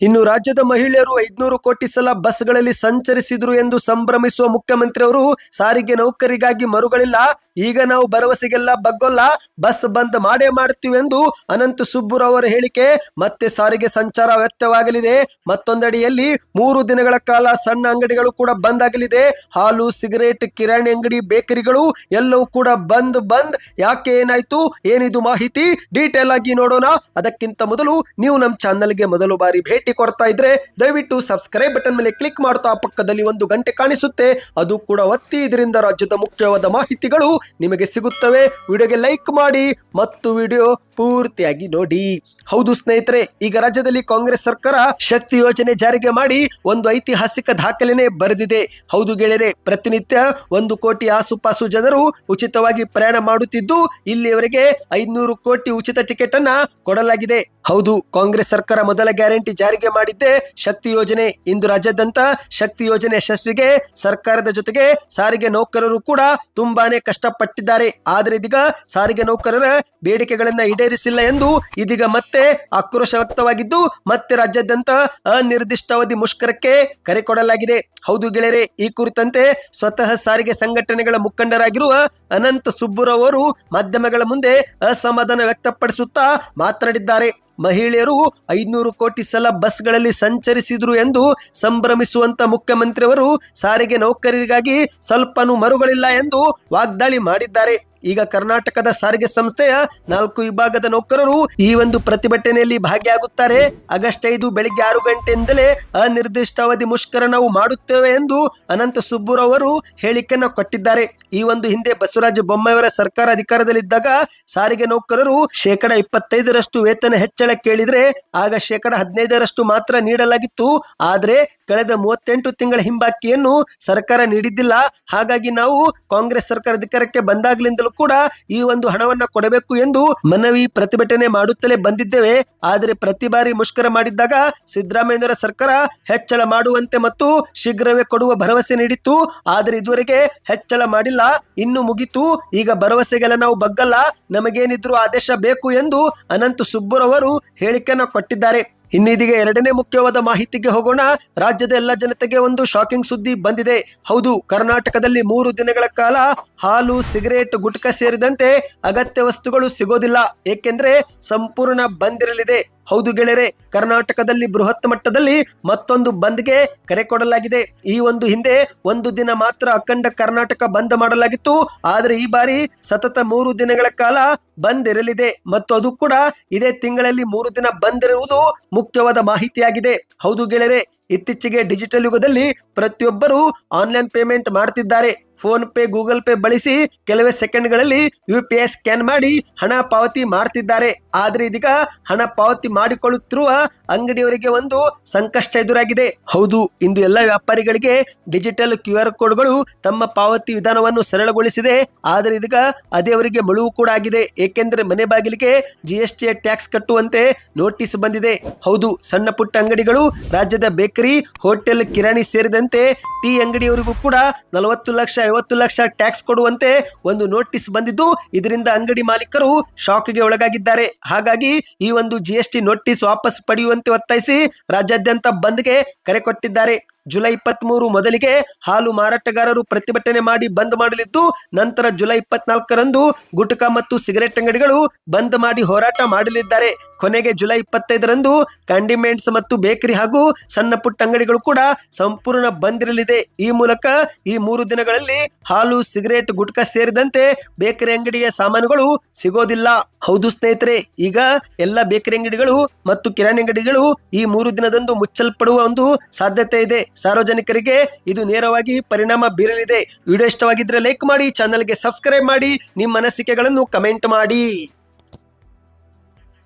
ಇನ್ನು ರಾಜ್ಯದ ಮಹಿಳೆಯರು ಐದ್ನೂರು ಕೋಟಿ ಸಲ ಬಸ್ಗಳಲ್ಲಿ ಸಂಚರಿಸಿದ್ರು ಎಂದು ಸಂಭ್ರಮಿಸುವ ಮುಖ್ಯಮಂತ್ರಿ ಅವರು ಸಾರಿಗೆ ನೌಕರಿಗಾಗಿ ಮರುಗಳಿಲ್ಲ, ಈಗ ನಾವು ಭರವಸೆಗೆಲ್ಲ ಬಗ್ಗೊಲ್ಲ, ಬಸ್ ಬಂದ್ ಮಾಡೇ ಮಾಡ್ತೀವಿ ಎಂದು ಅನಂತ ಸುಬ್ಬುರವರ ಹೇಳಿಕೆ. ಮತ್ತೆ ಸಾರಿಗೆ ಸಂಚಾರ ವ್ಯಕ್ತವಾಗಲಿದೆ ಮತ್ತೊಂದಡಿಯಲ್ಲಿ ಮೂರು ದಿನಗಳ ಕಾಲ ಸಣ್ಣ ಅಂಗಡಿಗಳು ಕೂಡ ಬಂದ್ ಆಗಲಿದೆ. ಹಾಲು, ಸಿಗರೇಟ್, ಕಿರಾಣಿ ಅಂಗಡಿ, ಬೇಕರಿಗಳು ಎಲ್ಲವೂ ಕೂಡ ಬಂದ್ ಬಂದ್. ಯಾಕೆ ಏನಾಯ್ತು? ಏನಿದು ಮಾಹಿತಿ? ಡೀಟೇಲ್ ಆಗಿ ನೋಡೋಣ. ಅದಕ್ಕಿಂತ ಮೊದಲು ನೀವು ನಮ್ಮ ಚಾನಲ್ಗೆ ಮೊದಲು ಬಾರಿ ಭೇಟಿ ಕೊಡ್ತಾ ಇದ್ರೆ ದಯವಿಟ್ಟು ಸಬ್ಸ್ಕ್ರೈಬ್ ಬಟನ್ ಮೇಲೆ ಕ್ಲಿಕ್ ಮಾಡ್ತಾ ಪಕ್ಕದಲ್ಲಿ ಒಂದು ಗಂಟೆ ಕಾಣಿಸುತ್ತೆ. ಅದು ಕೂಡ ಒತ್ತಿ ಇದರಿಂದ ರಾಜ್ಯದ ಮುಖ್ಯವಾದ ಮಾಹಿತಿಗಳು ನಿಮಗೆ ಸಿಗುತ್ತವೆ. ವಿಡಿಯೋಗೆ ಲೈಕ್ ಮಾಡಿ ಮತ್ತು ವಿಡಿಯೋ ಪೂರ್ತಿಯಾಗಿ ನೋಡಿ. ಹೌದು ಸ್ನೇಹಿತರೆ, ಈಗ ರಾಜ್ಯದಲ್ಲಿ ಕಾಂಗ್ರೆಸ್ ಸರ್ಕಾರ ಶಕ್ತಿ ಯೋಜನೆ ಜಾರಿಗೆ ಮಾಡಿ ಒಂದು ಐತಿಹಾಸಿಕ ದಾಖಲೆನೆ ಬರೆದಿದೆ. ಹೌದು ಗೆಳೆಯರೆ, ಪ್ರತಿನಿತ್ಯ ಒಂದು ಕೋಟಿ ಆಸುಪಾಸು ಜನರು ಉಚಿತವಾಗಿ ಪ್ರಯಾಣ ಮಾಡುತ್ತಿದ್ದು, ಇಲ್ಲಿಯವರೆಗೆ ಐದ್ನೂರು ಕೋಟಿ ಉಚಿತ ಟಿಕೆಟ್ ಅನ್ನ ಕೊಡಲಾಗಿದೆ. ಹೌದು, ಕಾಂಗ್ರೆಸ್ ಸರ್ಕಾರ ಮೊದಲ ಗ್ಯಾರಂಟಿ ಜಾರಿಗೆ ಮಾಡಿದ್ದೆ. ಶಕ್ತಿ ಯೋಜನೆ ಇಂದು ರಾಜ್ಯಾದ್ಯಂತ ಶಕ್ತಿ ಯೋಜನೆ ಯಶಸ್ವಿಗೆ ಸರ್ಕಾರದ ಜೊತೆಗೆ ಸಾರಿಗೆ ನೌಕರರು ಕೂಡ ತುಂಬಾನೇ ಕಷ್ಟಪಟ್ಟಿದ್ದಾರೆ. ಆದರೆ ಇದೀಗ ಸಾರಿಗೆ ನೌಕರರ ಬೇಡಿಕೆಗಳನ್ನ ಈಡೇರಿಸಿಲ್ಲ ಎಂದು ಇದೀಗ ಮತ್ತೆ ಆಕ್ರೋಶ ವ್ಯಕ್ತವಾಗಿದ್ದು, ಮತ್ತೆ ರಾಜ್ಯಾದ್ಯಂತ ಅನಿರ್ದಿಷ್ಟಾವಧಿ ಮುಷ್ಕರಕ್ಕೆ ಕರೆ ಕೊಡಲಾಗಿದೆ. ಹೌದು ಗೆಳೆಯರೆ, ಈ ಕುರಿತಂತೆ ಸ್ವತಃ ಸಾರಿಗೆ ಸಂಘಟನೆಗಳ ಮುಖಂಡರಾಗಿರುವ ಅನಂತ ಸುಬ್ಬುರವರು ಮಾಧ್ಯಮಗಳ ಮುಂದೆ ಅಸಮಾಧಾನ ವ್ಯಕ್ತಪಡಿಸುತ್ತಾ ಮಾತನಾಡಿದ್ದಾರೆ. ಮಹಿಳೆಯರು ಐದುನೂರು ಕೋಟಿ ಸಲ ಬಸ್ಗಳಲ್ಲಿ ಸಂಚರಿಸಿದರು ಎಂದು ಸಂಭ್ರಮಿಸುವಂತ ಮುಖ್ಯಮಂತ್ರಿಯವರು ಸಾರಿಗೆ ನೌಕರರಿಗಾಗಿ ಸ್ವಲ್ಪನೂ ಮರುಗಳಿಲ್ಲ ಎಂದು ವಾಗ್ದಾಳಿ ಮಾಡಿದ್ದಾರೆ. ಈಗ ಕರ್ನಾಟಕದ ಸಾರಿಗೆ ಸಂಸ್ಥೆಯ ನಾಲ್ಕು ವಿಭಾಗದ ನೌಕರರು ಈ ಒಂದು ಪ್ರತಿಭಟನೆಯಲ್ಲಿ ಭಾಗಿಯಾಗುತ್ತಾರೆ. ಆಗಸ್ಟ್ ಐದು ಬೆಳಿಗ್ಗೆ ಆರು ಗಂಟೆಯಿಂದಲೇ ಅನಿರ್ದಿಷ್ಟಾವಧಿ ಮುಷ್ಕರ ನಾವು ಮಾಡುತ್ತೇವೆ ಎಂದು ಅನಂತ ಸುಬ್ಬರ ಅವರು ಹೇಳಿಕೆಯನ್ನು ಕೊಟ್ಟಿದ್ದಾರೆ. ಈ ಒಂದು ಹಿಂದೆ ಬಸವರಾಜ ಬೊಮ್ಮಾಯಿಯವರ ಸರ್ಕಾರ ಅಧಿಕಾರದಲ್ಲಿದ್ದಾಗ ಸಾರಿಗೆ ನೌಕರರು ಶೇಕಡ ಇಪ್ಪತ್ತೈದರಷ್ಟು ವೇತನ ಹೆಚ್ಚಳ ಕೇಳಿದ್ರೆ ಆಗ ಶೇಕಡ ಹದಿನೈದರಷ್ಟು ಮಾತ್ರ ನೀಡಲಾಗಿತ್ತು. ಆದರೆ ಕಳೆದ ಮೂವತ್ತೆಂಟು ತಿಂಗಳ ಹಿಂಬಾಕಿಯನ್ನು ಸರ್ಕಾರ ನೀಡಿದ್ದಿಲ್ಲ. ಹಾಗಾಗಿ ನಾವು ಕಾಂಗ್ರೆಸ್ ಸರ್ಕಾರ ಅಧಿಕಾರಕ್ಕೆ ಬಂದಾಗ್ಲಿಂದಲೂ ಕೂಡ ಈ ಒಂದು ಹಣವನ್ನ ಕೊಡಬೇಕು ಎಂದು ಮನವಿ ಪ್ರತಿಭಟನೆ ಮಾಡುತ್ತಲೇ ಬಂದಿದ್ದೇವೆ. ಆದರೆ ಪ್ರತಿ ಬಾರಿ ಮುಷ್ಕರ ಮಾಡಿದ್ದಾಗ ಸಿದ್ದರಾಮಯ್ಯರ ಸರ್ಕಾರ ಹೆಚ್ಚಳ ಮಾಡುವಂತೆ ಮತ್ತು ಶೀಘ್ರವೇ ಕೊಡುವ ಭರವಸೆ ನೀಡಿತ್ತು. ಆದರೆ ಇದುವರೆಗೆ ಹೆಚ್ಚಳ ಮಾಡಿಲ್ಲ. ಇನ್ನು ಮುಗಿತು. ಈಗ ಭರವಸೆಗೆಲ್ಲ ನಾವು ಬಗ್ಗಲ್ಲ. ನಮಗೇನಿದ್ರು ಆದೇಶ ಬೇಕು ಎಂದು ಅನಂತ ಸುಬ್ಬುರವರು ಹೇಳಿಕೆಯನ್ನು ಕೊಟ್ಟಿದ್ದಾರೆ. ಇನ್ನಿದೀಗ ಎರಡನೇ ಮುಖ್ಯವಾದ ಮಾಹಿತಿಗೆ ಹೋಗೋಣ. ರಾಜ್ಯದ ಎಲ್ಲ ಜನತೆಗೆ ಒಂದು ಶಾಕಿಂಗ್ ಸುದ್ದಿ ಬಂದಿದೆ. ಹೌದು, ಕರ್ನಾಟಕದಲ್ಲಿ ಮೂರು ದಿನಗಳ ಕಾಲ ಹಾಲು, ಸಿಗರೇಟ್, ಗುಟ್ಕ ಸೇರಿದಂತೆ ಅಗತ್ಯ ವಸ್ತುಗಳು ಸಿಗೋದಿಲ್ಲ. ಏಕೆಂದ್ರೆ ಸಂಪೂರ್ಣ ಬಂದಿರಲಿದೆ. ಹೌದು ಗೆಳೆಯರೆ, ಕರ್ನಾಟಕದಲ್ಲಿ ಬೃಹತ್ ಮಟ್ಟದಲ್ಲಿ ಮತ್ತೊಂದು ಬಂದ್ಗೆ ಕರೆ ಕೊಡಲಾಗಿದೆ. ಈ ಒಂದು ಹಿಂದೆ ಒಂದು ದಿನ ಮಾತ್ರ ಅಖಂಡ ಕರ್ನಾಟಕ ಬಂದ್ ಮಾಡಲಾಗಿತ್ತು. ಆದರೆ ಈ ಬಾರಿ ಸತತ ಮೂರು ದಿನಗಳ ಕಾಲ ಬಂದ್ ಇರಲಿದೆ. ಮತ್ತು ಅದು ಕೂಡ ಇದೇ ತಿಂಗಳಲ್ಲಿ ಮೂರು ದಿನ ಬಂದ್ ಇರುವುದು ಮುಖ್ಯವಾದ ಮಾಹಿತಿಯಾಗಿದೆ. ಹೌದು ಗೆಳೆಯರೆ, ಇತ್ತೀಚೆಗೆ ಡಿಜಿಟಲ್ ಯುಗದಲ್ಲಿ ಪ್ರತಿಯೊಬ್ಬರು ಆನ್ಲೈನ್ ಪೇಮೆಂಟ್ ಮಾಡ್ತಿದ್ದಾರೆ. ಫೋನ್ ಪೇ, ಗೂಗಲ್ ಪೇ ಬಳಸಿ ಕೆಲವೇ ಸೆಕೆಂಡ್ಗಳಲ್ಲಿ ಯು ಪಿ ಸ್ಕ್ಯಾನ್ ಮಾಡಿ ಹಣ ಪಾವತಿ ಮಾಡ್ತಿದ್ದಾರೆ. ಆದ್ರೆ ಇದೀಗ ಹಣ ಪಾವತಿ ಮಾಡಿಕೊಳ್ಳುತ್ತಿರುವ ಅಂಗಡಿಯವರಿಗೆ ಒಂದು ಸಂಕಷ್ಟ ಎದುರಾಗಿದೆ. ಹೌದು, ಇಂದು ಎಲ್ಲ ವ್ಯಾಪಾರಿಗಳಿಗೆ ಡಿಜಿಟಲ್ ಕ್ಯೂ ಆರ್ ಕೋಡ್ಗಳು ತಮ್ಮ ಪಾವತಿ ವಿಧಾನವನ್ನು ಸರಳಗೊಳಿಸಿದೆ. ಆದರೆ ಇದೀಗ ಅದೇ ಅವರಿಗೆ ಮಳುವು ಕೂಡ ಆಗಿದೆ. ಏಕೆಂದರೆ ಮನೆ ಬಾಗಿಲಿಗೆ ಜಿ ಎಸ್ ಟಿ ಟ್ಯಾಕ್ಸ್ ಕಟ್ಟುವಂತೆ ನೋಟಿಸ್ ಬಂದಿದೆ. ಹೌದು, ಸಣ್ಣ ಪುಟ್ಟ ಅಂಗಡಿಗಳು, ರಾಜ್ಯದ ಬೇಕರಿ, ಹೋಟೆಲ್ ಕಿರಾಣಿ ಸೇರಿದಂತೆ ಟೀ ಅಂಗಡಿಯವರಿಗೂ ಕೂಡ ನಲವತ್ತು ಲಕ್ಷ ಐವತ್ತು ಲಕ್ಷ ಟ್ಯಾಕ್ಸ್ ಕೊಡುವಂತೆ ಒಂದು ನೋಟಿಸ್ ಬಂದಿದ್ದು, ಇದರಿಂದ ಅಂಗಡಿ ಮಾಲೀಕರು ಶಾಕ್ಗೆ ಒಳಗಾಗಿದ್ದಾರೆ. ಹಾಗಾಗಿ ಈ ಒಂದು ಜಿಎಸ್ಟಿ ನೋಟಿಸ್ ವಾಪಸ್ ಪಡೆಯುವಂತೆ ಒತ್ತಾಯಿಸಿ ರಾಜ್ಯಾದ್ಯಂತ ಬಂದ್ಗೆ ಕರೆ ಕೊಟ್ಟಿದ್ದಾರೆ. ಜುಲೈ ಇಪ್ಪತ್ತ್ ಮೂರು ಮೊದಲಿಗೆ ಹಾಲು ಮಾರಾಟಗಾರರು ಪ್ರತಿಭಟನೆ ಮಾಡಿ ಬಂದ್ ಮಾಡಲಿದ್ದು, ನಂತರ ಜುಲೈ ಇಪ್ಪತ್ನಾಲ್ಕರಂದು ಗುಟ್ಕಾ ಮತ್ತು ಸಿಗರೆಟ್ ಅಂಗಡಿಗಳು ಬಂದ್ ಮಾಡಿ ಹೋರಾಟ ಮಾಡಲಿದ್ದಾರೆ. ಕೊನೆಗೆ ಜುಲೈ ಇಪ್ಪತ್ತೈದರಂದು ಕಂಡಿಮೆಂಟ್ಸ್ ಮತ್ತು ಬೇಕರಿ ಹಾಗೂ ಸಣ್ಣ ಪುಟ್ಟ ಅಂಗಡಿಗಳು ಕೂಡ ಸಂಪೂರ್ಣ ಬಂದಿರಲಿದೆ. ಈ ಮೂಲಕ ಈ ಮೂರು ದಿನಗಳಲ್ಲಿ ಹಾಲು, ಸಿಗರೇಟ್, ಗುಟ್ಕಾ ಸೇರಿದಂತೆ ಬೇಕರಿ ಅಂಗಡಿಯ ಸಾಮಾನುಗಳು ಸಿಗೋದಿಲ್ಲ. ಹೌದು ಸ್ನೇಹಿತರೆ, ಈಗ ಎಲ್ಲ ಬೇಕರಿ ಅಂಗಡಿಗಳು ಮತ್ತು ಕಿರಾಣಿ ಅಂಗಡಿಗಳು ಈ ಮೂರು ದಿನದಂದು ಮುಚ್ಚಲ್ಪಡುವ ಒಂದು ಸಾಧ್ಯತೆ ಇದೆ. ಸಾರ್ವಜನಿಕರಿಗೆ ಇದು ನೇರವಾಗಿ ಪರಿಣಾಮ ಬೀರಲಿದೆ. ವಿಡಿಯೋ ಇಷ್ಟವಾಗಿದ್ರೆ ಲೈಕ್ ಮಾಡಿ, ಚಾನಲ್ಗೆ ಸಬ್ಸ್ಕ್ರೈಬ್ ಮಾಡಿ, ನಿಮ್ಮ ಅನಿಸಿಕೆಗಳನ್ನು ಕಮೆಂಟ್ ಮಾಡಿ.